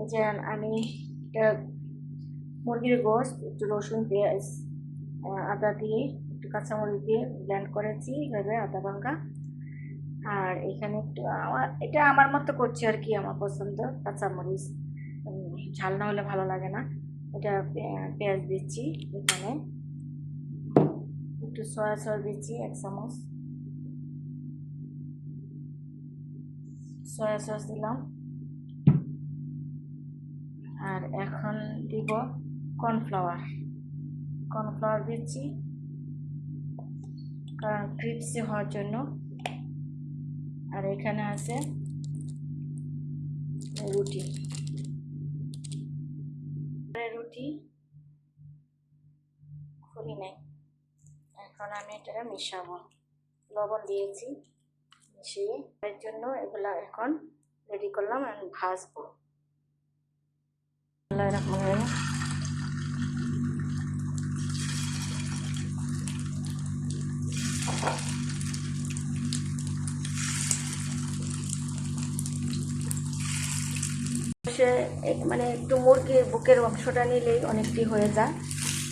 এই যে আমি এটা মুরগির গোস্ত একটু রসুন আহ, আদা দিয়ে একটু কাঁচামরিচ দিয়ে ব্লেন্ড করেছি এভাবে আদা ভাঙ্গা আর এখানে একটু আমার এটা আমার মতো করছি আর কি আমার পছন্দ কাঁচামরিচ। ঝাল না হলে ভালো লাগে না। এটা পেঁয়াজ দিচ্ছি এখানে। একটু সয়া সস দিচ্ছি এক চামচ। সয়া সস দিলাম। এখন দিব কর্নফ্লাওয়ার কর্নফ্লাওয়ার দিচ্ছি। কারণ ক্রিপসি হওয়ার জন্য। আর এখানে আছে রুটি। রুটি খুলি নাই। এখন আমি এটা মিশাবো। লবণ দিয়েছি। মিশিয়ে এর জন্য এগুলা এখন রেডি করলাম, আমি ভাজবো। রহমান মানে একটু মুরগির বুকের অংশটা নিলেই অনেকটি হয়ে যায়।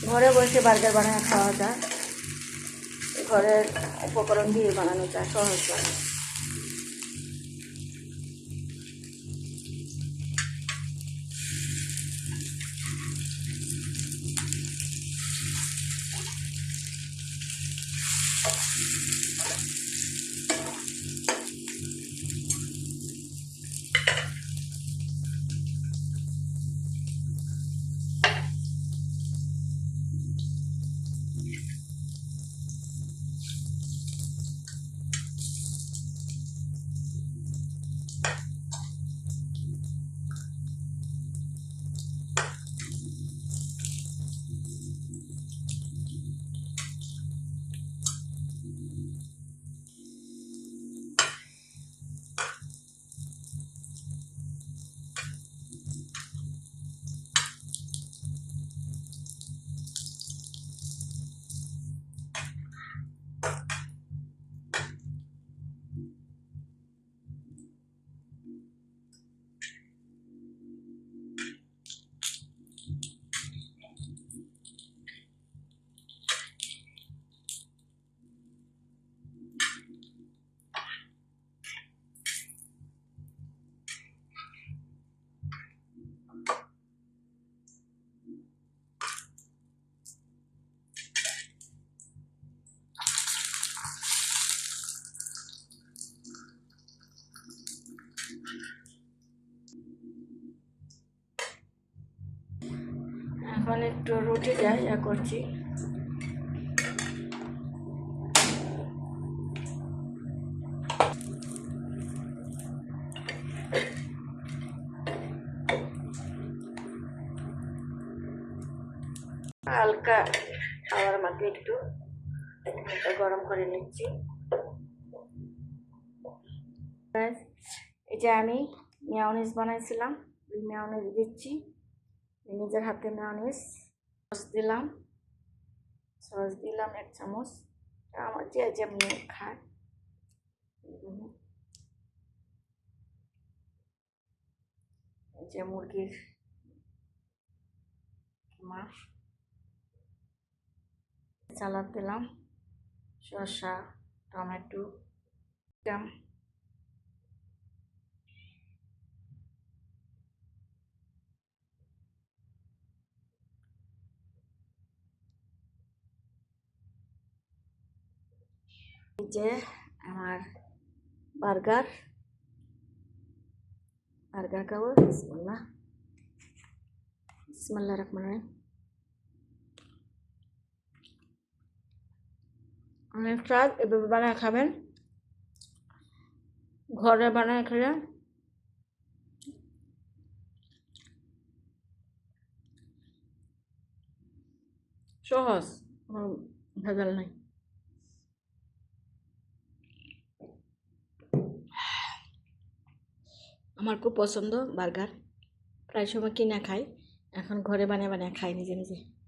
ঘরে বসে বার্গার বানায় খাওয়া যায়। ঘরের উপকরণ দিয়ে বানানো যায়, সহজ একটু রুটি যাই ইয়া করছি। হালকা খাওয়ার মাকে একটু গরম করে নিচ্ছি। এই যে আমি মেয়নিজ বানাইছিলাম মেয়নিজ দিচ্ছি। নিজের হাতে মেয়নিজ দিলাম। সস দিলাম এক চামচ। আমার যে যেমনি খায়। যে মুরগির মাছ সালাদ দিলাম। শসা, টমেটো দিলাম। যে আমার বার্গার বার্গার খাব, বিসমিল্লাহ। বিসমিল্লাহ রহমান রহিম। অনেক স্বাদ এভাবে বানায় খাবেন। ঘরে বানায় খেলে সহজ ভেজাল নাই। আমার খুব পছন্দ বার্গার। প্রায় সময় কিনা খাই। এখন ঘরে বানিয়ে বানিয়ে খাই নিজে নিজে।